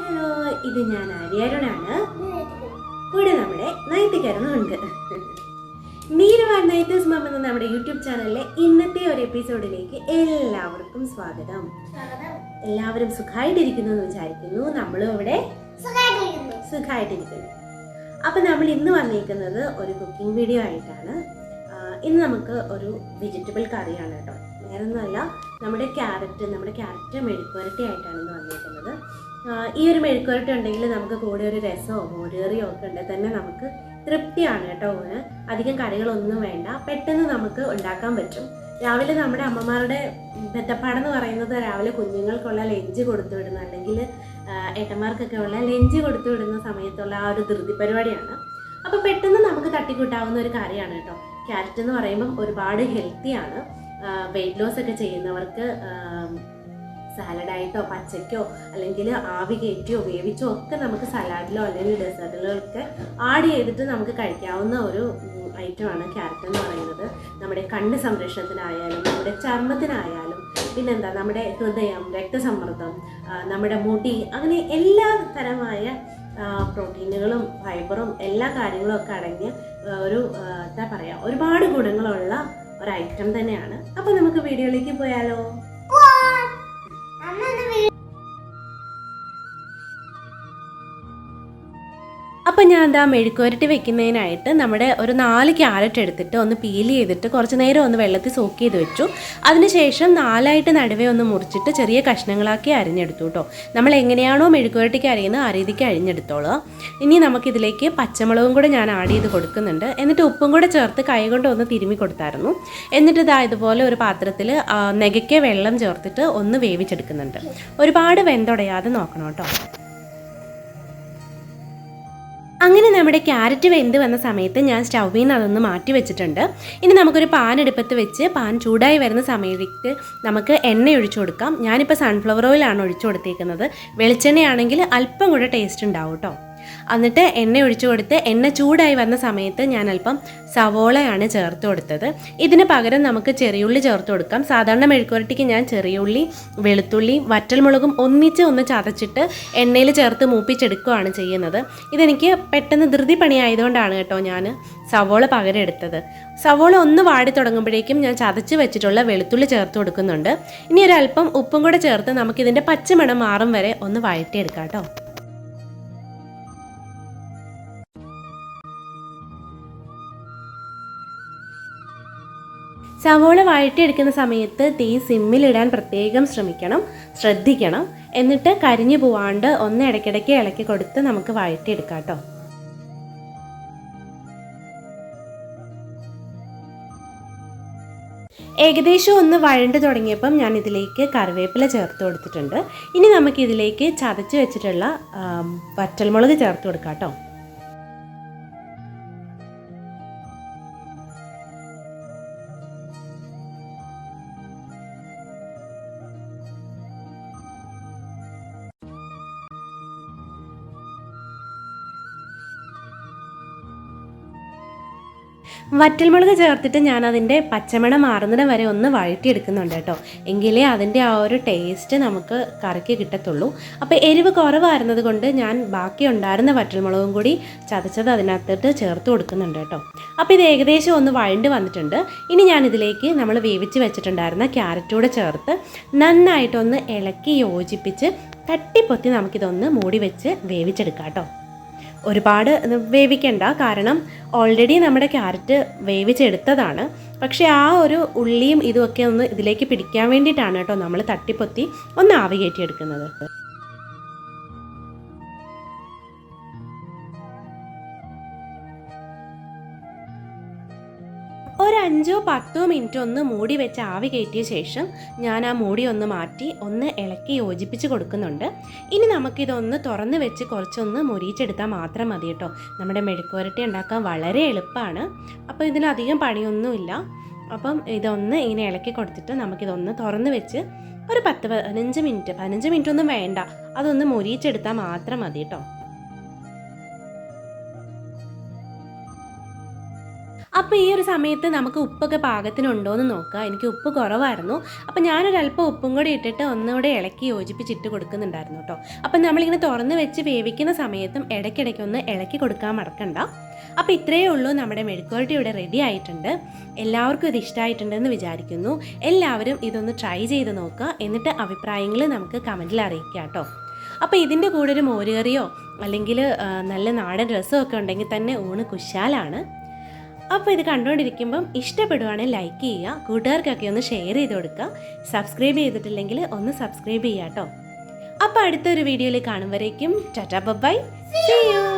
Hello ഇത് ഞാൻ ആര്യാരോടാണ് കൂടെ നമ്മുടെ നൈത്തിക്കരണമുണ്ട് നീരവാൻ നൈറ്റേഴ്സ് മം എന്ന നമ്മുടെ യൂട്യൂബ് ചാനലിലെ ഇന്നത്തെ ഒരു എപ്പിസോഡിലേക്ക് എല്ലാവർക്കും സ്വാഗതം. എല്ലാവരും സുഖമായിട്ടിരിക്കുന്നു എന്ന് വിചാരിക്കുന്നു. നമ്മളും ഇവിടെ സുഖമായിട്ടിരിക്കുന്നു അപ്പം നമ്മൾ ഇന്ന് വന്നിരിക്കുന്നത് ഒരു കുക്കിംഗ് വീഡിയോ ആയിട്ടാണ്. ഇന്ന് നമുക്ക് ഒരു വെജിറ്റബിൾ കറിയാണ് കേട്ടോ. വേറെ ഒന്നുമല്ല നമ്മുടെ ക്യാരറ്റ് നമ്മുടെ ക്യാരറ്റ് മെഴുക്കുവരട്ടി ആയിട്ടാണ് ഇന്ന് വന്നിരിക്കുന്നത് ഈ ഒരു മെഴുക്കുവരട്ടി ഉണ്ടെങ്കിൽ നമുക്ക് കൂടെ ഒരു രസമോ മോരുകറിയോ ഒക്കെ ഉണ്ടെങ്കിൽ തന്നെ നമുക്ക് തൃപ്തിയാണ് കേട്ടോ ഊണ്. അധികം കറികളൊന്നും വേണ്ട പെട്ടെന്ന് നമുക്ക് ഉണ്ടാക്കാൻ പറ്റും. രാവിലെ നമ്മുടെ അമ്മമാരുടെ ബെത്തപ്പാടെന്ന് പറയുന്നത് രാവിലെ കുഞ്ഞുങ്ങൾക്കുള്ള ലഞ്ച് കൊടുത്തു വിടുന്ന അല്ലെങ്കിൽ ഏട്ടന്മാർക്കൊക്കെ ഉള്ള ലഞ്ച് കൊടുത്തു വിടുന്ന സമയത്തുള്ള ആ ഒരു ധൃതി പരിപാടിയാണ്. അപ്പോൾ പെട്ടെന്ന് നമുക്ക് തട്ടിക്കൂട്ടാവുന്ന ഒരു കാര്യമാണ് കേട്ടോ. ക്യാരറ്റ് എന്ന് പറയുമ്പം ഒരുപാട് ഹെൽത്തിയാണ് വെയിറ്റ് ലോസ് ഒക്കെ ചെയ്യുന്നവർക്ക് സാലഡായിട്ടോ പച്ചയ്ക്കോ അല്ലെങ്കിൽ ആവി കയറ്റിയോ വേവിച്ചോ ഒക്കെ നമുക്ക് സലാഡിലോ അല്ലെങ്കിൽ ഡെസേർട്ടുകളൊക്കെ ആഡ് ചെയ്തിട്ട് നമുക്ക് കഴിക്കാവുന്ന ഒരു ഐറ്റമാണ് ക്യാരറ്റ് എന്ന് പറയുന്നത്. നമ്മുടെ കണ്ണ് സംരക്ഷണത്തിനായാലും നമ്മുടെ ചർമ്മത്തിനായാലും പിന്നെന്താ നമ്മുടെ ഹൃദയം രക്തസമ്മർദ്ദം നമ്മുടെ മുടി അങ്ങനെ എല്ലാ തരമായ പ്രോട്ടീനുകളും ഫൈബറും എല്ലാ കാര്യങ്ങളും ഒക്കെ അടങ്ങിയ ഒരു എന്താ പറയുക ഒരുപാട് ഗുണങ്ങളുള്ള ഒരു ഐറ്റം തന്നെയാണ്. അപ്പോൾ നമുക്ക് വീഡിയോയിലേക്ക് പോയാലോ? അപ്പം ഞാൻ എന്താ മെഴുക്കുവരട്ടി വെക്കുന്നതിനായിട്ട് നമ്മുടെ ഒരു നാല് ക്യാരറ്റ് എടുത്തിട്ട് ഒന്ന് പീൽ ചെയ്തിട്ട് കുറച്ച് നേരം ഒന്ന് വെള്ളത്തിൽ സോക്ക് ചെയ്ത് വെച്ചു. അതിനുശേഷം നാലായിട്ട് നടുവേ ഒന്ന് മുറിച്ചിട്ട് ചെറിയ കഷ്ണങ്ങളാക്കി അരിഞ്ഞെടുത്തു കേട്ടോ. നമ്മൾ എങ്ങനെയാണോ മെഴുക്കുവരട്ടിക്ക് അരിയുന്നത് ആ രീതിക്ക് അരിഞ്ഞെടുത്തോളൂ. ഇനി നമുക്കിതിലേക്ക് പച്ചമുളകും കൂടെ ഞാൻ ആഡ് ചെയ്ത് കൊടുക്കുന്നുണ്ട്. എന്നിട്ട് ഉപ്പും കൂടെ ചേർത്ത് കൈ കൊണ്ട് ഒന്ന് തിരുമ്മി കൊടുത്തായിരുന്നു. എന്നിട്ട് ഇതാ ഇതുപോലെ ഒരു പാത്രത്തിൽ നെകയ്ക്ക് വെള്ളം ചേർത്തിട്ട് ഒന്ന് വേവിച്ചെടുക്കുന്നുണ്ട്. ഒരുപാട് വെന്തുടയാതെ നോക്കണം കേട്ടോ. അങ്ങനെ നമ്മുടെ ക്യാരറ്റ് വെന്ത് വന്ന സമയത്ത് ഞാൻ സ്റ്റൗവിൽ നിന്ന് അതൊന്ന് മാറ്റി വെച്ചിട്ടുണ്ട്. ഇനി നമുക്കൊരു പാൻ എടുപ്പത്ത് വെച്ച് പാൻ ചൂടായി വരുന്ന സമയത്ത് നമുക്ക് എണ്ണ ഒഴിച്ചു കൊടുക്കാം. ഞാനിപ്പോൾ സൺഫ്ലവർ ഓയിലാണ് ഒഴിച്ചു കൊടുത്തേക്കുന്നത്. വെളിച്ചെണ്ണയാണെങ്കിൽ അല്പം കൂടെ ടേസ്റ്റ് ഉണ്ടാവും കേട്ടോ എന്നിട്ട് എണ്ണ ഒഴിച്ചു കൊടുത്ത് എണ്ണ ചൂടായി വന്ന സമയത്ത് ഞാൻ അല്പം സവോളയാണ് ചേർത്ത് കൊടുത്തത്. ഇതിന് പകരം നമുക്ക് ചെറിയുള്ളി ചേർത്ത് കൊടുക്കാം. സാധാരണ മെഴുക്കുവരട്ടിക്ക് ഞാൻ ചെറിയുള്ളി വെളുത്തുള്ളി വറ്റൽമുളകും ഒന്നിച്ച് ഒന്ന് ചതച്ചിട്ട് എണ്ണയിൽ ചേർത്ത് മൂപ്പിച്ചെടുക്കുകയാണ് ചെയ്യുന്നത്. ഇതെനിക്ക് പെട്ടെന്ന് ധൃതി പണിയായതുകൊണ്ടാണ് കേട്ടോ ഞാൻ സവോള പകരം എടുത്തത്. സവോള ഒന്ന് വാടി തുടങ്ങുമ്പോഴേക്കും ഞാൻ ചതച്ച് വെച്ചിട്ടുള്ള വെളുത്തുള്ളി ചേർത്ത് കൊടുക്കുന്നുണ്ട്. ഇനി ഒരല്പം ഉപ്പും കൂടെ ചേർത്ത് നമുക്കിതിന്റെ പച്ചമണം മാറും വരെ ഒന്ന് വഴറ്റിയെടുക്കാം കേട്ടോ. സവോള വഴറ്റിയെടുക്കുന്ന സമയത്ത് തീ സിമ്മിലിടാൻ പ്രത്യേകം ശ്രമിക്കണം ശ്രദ്ധിക്കണം. എന്നിട്ട് കരിഞ്ഞു പോവാണ്ട് ഒന്ന് ഇടയ്ക്കിടയ്ക്ക് ഇളക്കി കൊടുത്ത് നമുക്ക് വഴറ്റിയെടുക്കാം കേട്ടോ. ഏകദേശം ഒന്ന് വഴണ്ട് തുടങ്ങിയപ്പം ഞാൻ ഇതിലേക്ക് കറിവേപ്പില ചേർത്ത് കൊടുത്തിട്ടുണ്ട്. ഇനി നമുക്കിതിലേക്ക് ചതച്ച് വെച്ചിട്ടുള്ള വറ്റൽമുളക് ചേർത്ത് കൊടുക്കാം കേട്ടോ. വറ്റൽമുളക് ചേർത്തിട്ട് ഞാൻ അതിന്റെ പച്ചമണം മാറുന്നത് വരെ ഒന്ന് വഴറ്റിയെടുക്കുന്നുണ്ട് കേട്ടോ. എങ്കിലേ അതിന്റെ ആ ഒരു ടേസ്റ്റ് നമുക്ക് കറിക്ക് കിട്ടത്തുള്ളൂ. അപ്പോൾ എരിവ് കുറവായിരുന്നത് കൊണ്ട് ഞാൻ ബാക്കി ഉണ്ടായിരുന്ന വറ്റൽമുളകും കൂടി ചതച്ചത് അതിനകത്തിട്ട് ചേർത്ത് കൊടുക്കുന്നുണ്ട് കേട്ടോ. അപ്പോൾ ഇത് ഏകദേശം ഒന്ന് വഴണ്ട് വന്നിട്ടുണ്ട്. ഇനി ഞാൻ ഇതിലേക്ക് നമ്മൾ വേവിച്ച് വെച്ചിട്ടുണ്ടായിരുന്ന ക്യാരറ്റൂടെ ചേർത്ത് നന്നായിട്ടൊന്ന് ഇളക്കി യോജിപ്പിച്ച് തട്ടിപ്പൊത്തി നമുക്കിതൊന്ന് മൂടി വെച്ച് വേവിച്ചെടുക്കാം കേട്ടോ. ഒരുപാട് വേവിക്കണ്ട. കാരണം ഓൾറെഡി നമ്മുടെ ക്യാരറ്റ് വേവിച്ചെടുത്തതാണ്. പക്ഷേ ആ ഒരു ഉള്ളിയും ഇതുമൊക്കെ ഒന്ന് ഇതിലേക്ക് പിടിക്കാൻ വേണ്ടിയിട്ടാണ് കേട്ടോ നമ്മൾ തട്ടിപ്പൊത്തി ഒന്ന് ആവി കയറ്റിയെടുക്കുന്നത്. ഒരു അഞ്ചോ പത്തോ മിനിറ്റ് ഒന്ന് മൂടി വെച്ച് ആവി കയറ്റിയ ശേഷം ഞാൻ ആ മൂടി ഒന്ന് മാറ്റി ഒന്ന് ഇളക്കി യോജിപ്പിച്ച് കൊടുക്കുന്നുണ്ട്. ഇനി നമുക്കിതൊന്ന് തുറന്ന് വെച്ച് കുറച്ചൊന്ന് മുരിച്ചെടുത്താൽ മാത്രം മതി കേട്ടോ. നമ്മുടെ മെഴുക്കുവരട്ടി ഉണ്ടാക്കാൻ വളരെ എളുപ്പമാണ്. അപ്പോൾ ഇതിനധികം പണിയൊന്നുമില്ല. അപ്പം ഇതൊന്ന് ഇങ്ങനെ ഇളക്കി കൊടുത്തിട്ട് നമുക്കിതൊന്ന് തുറന്ന് വെച്ച് ഒരു പത്ത് പതിനഞ്ച് മിനിറ്റ് പതിനഞ്ച് മിനിറ്റ് ഒന്നും വേണ്ട. അതൊന്ന് മുരിച്ചെടുത്താൽ മാത്രം മതി കേട്ടോ. അപ്പോൾ ഈ ഒരു സമയത്ത് നമുക്ക് ഉപ്പൊക്കെ പാകത്തിനുണ്ടോ എന്ന് നോക്കുക എനിക്ക് ഉപ്പ് കുറവായിരുന്നു. അപ്പോൾ ഞാനൊരല്പം ഉപ്പും കൂടി ഇട്ടിട്ട് ഒന്നുകൂടെ ഇളക്കി യോജിപ്പിച്ചിട്ട് കൊടുക്കുന്നുണ്ടായിരുന്നു കേട്ടോ അപ്പം നമ്മളിങ്ങനെ തുറന്ന് വെച്ച് വേവിക്കുന്ന സമയത്തും ഇടയ്ക്കിടയ്ക്ക് ഒന്ന് ഇളക്കി കൊടുക്കാൻ മറക്കണ്ട. അപ്പോൾ ഇത്രയേ ഉള്ളൂ. നമ്മുടെ മെഴുക്കുവരട്ടി ഇവിടെ റെഡി ആയിട്ടുണ്ട്. എല്ലാവർക്കും ഇത് ഇഷ്ടമായിട്ടുണ്ടെന്ന് വിചാരിക്കുന്നു. എല്ലാവരും ഇതൊന്ന് ട്രൈ ചെയ്ത് നോക്കുക. എന്നിട്ട് അഭിപ്രായങ്ങൾ നമുക്ക് കമന്റിൽ അറിയിക്കാം കേട്ടോ അപ്പോൾ ഇതിന്റെ കൂടെ ഒരു മോരുകറിയോ അല്ലെങ്കിൽ നല്ല നാടൻ രസമൊക്കെ ഉണ്ടെങ്കിൽ തന്നെ ഊണ് കുശാലാണ്. അപ്പോൾ ഇത് കണ്ടുകൊണ്ടിരിക്കുമ്പം ഇഷ്ടപ്പെടുവാണെങ്കിൽ ലൈക്ക് ചെയ്യുക കൂട്ടുകാർക്കൊക്കെ ഒന്ന് ഷെയർ ചെയ്ത് കൊടുക്കുക സബ്സ്ക്രൈബ് ചെയ്തിട്ടില്ലെങ്കിൽ ഒന്ന് സബ്സ്ക്രൈബ് ചെയ്യാട്ടോ. കേട്ടോ അപ്പോൾ അടുത്തൊരു വീഡിയോയിൽ കാണും വരേക്കും. Tata bye see you